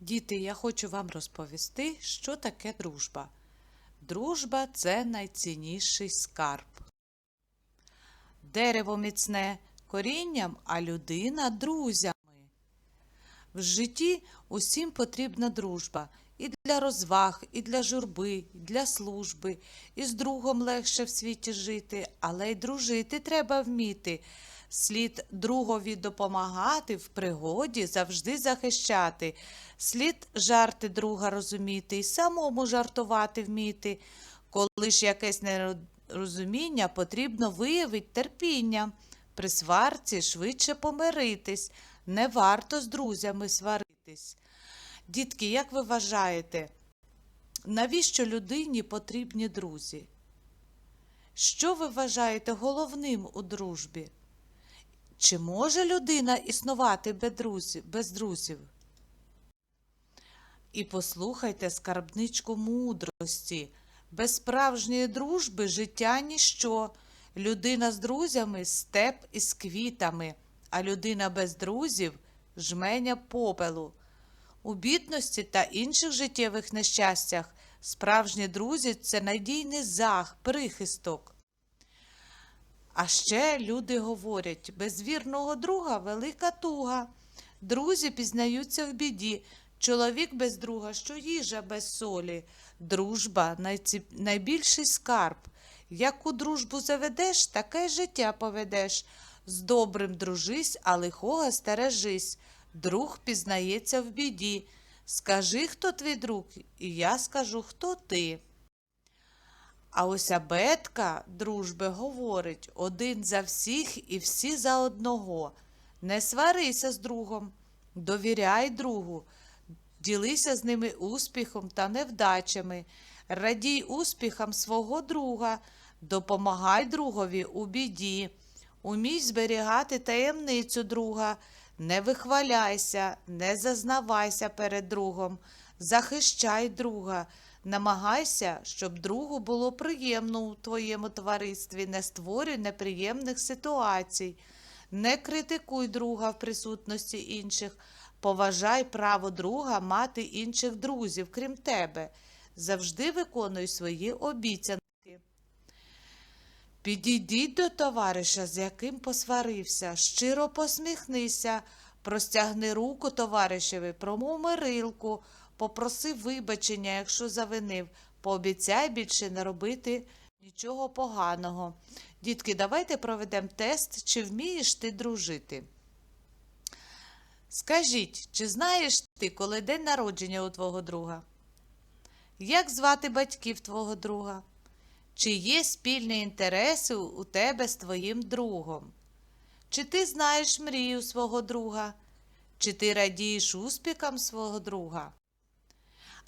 Діти, я хочу вам розповісти, що таке дружба. Дружба це найцінніший скарб. Дерево міцне корінням, а людина друзями. В житті усім потрібна дружба і для розваг, і для журби, і для служби, і з другом легше в світі жити, але й дружити треба вміти. Слід другові допомагати, в пригоді завжди захищати. Слід жарти друга розуміти і самому жартувати вміти. Коли ж якесь нерозуміння, потрібно виявити терпіння. При сварці швидше помиритись, не варто з друзями сваритись. Дітки, як ви вважаєте, навіщо людині потрібні друзі? Що ви вважаєте головним у дружбі? Чи може людина існувати без друзів? І послухайте скарбничку мудрості. Без справжньої дружби життя ніщо. Людина з друзями степ із квітами, а людина без друзів жменя попелу. У бідності та інших життєвих нещастях справжні друзі це надійний зах, прихисток. А ще люди говорять, без вірного друга велика туга. Друзі пізнаються в біді. Чоловік без друга, що їжа без солі. Дружба найбільший скарб. Яку дружбу заведеш, таке життя поведеш. З добрим дружись, а лихого стережись. Друг пізнається в біді. Скажи, хто твій друг, і я скажу, хто ти. А ось абетка дружби говорить один за всіх і всі за одного. Не сварися з другом, довіряй другу, ділися з ними успіхом та невдачами, радій успіхам свого друга, допомагай другові у біді, умій зберігати таємницю друга, не вихваляйся, не зазнавайся перед другом, захищай друга. Намагайся, щоб другу було приємно у твоєму товаристві, не створюй неприємних ситуацій, не критикуй друга в присутності інших, поважай право друга мати інших друзів, крім тебе. Завжди виконуй свої обіцянки. Підійдіть до товариша, з яким посварився, щиро посміхнися, простягни руку товаришеві, промов мирилку, попроси вибачення, якщо завинив, пообіцяй більше не робити нічого поганого. Дітки, давайте проведемо тест, чи вмієш ти дружити. Скажіть, чи знаєш ти, коли день народження у твого друга? Як звати батьків твого друга? Чи є спільні інтереси у тебе з твоїм другом? Чи ти знаєш мрію свого друга? Чи ти радієш успіхам свого друга?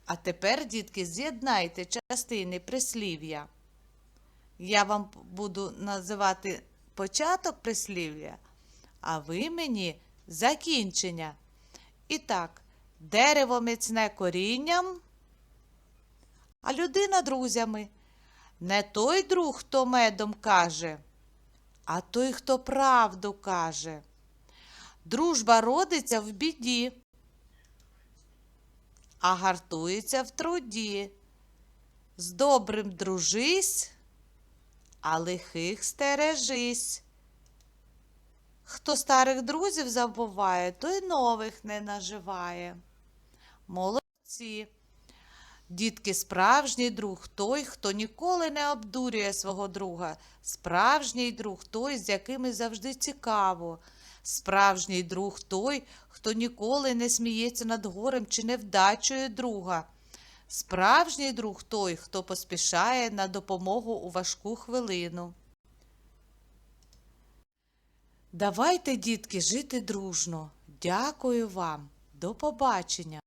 А тепер, дітки, з'єднайте частини прислів'я. Я вам буду називати початок прислів'я, а ви мені закінчення. І так, дерево міцне корінням, а людина друзями. Не той друг, хто медом каже, а той, хто правду каже. Дружба родиться в біді, а гартується в труді. З добрим дружись, а лихих стережись. Хто старих друзів забуває, той нових не наживає. Молодці. Дітки, справжній друг той, хто ніколи не обдурює свого друга. Справжній друг той, з якими завжди цікаво. Справжній друг той, хто ніколи не сміється над горем чи невдачею друга. Справжній друг той, хто поспішає на допомогу у важку хвилину. Давайте, дітки, жити дружно. Дякую вам. До побачення.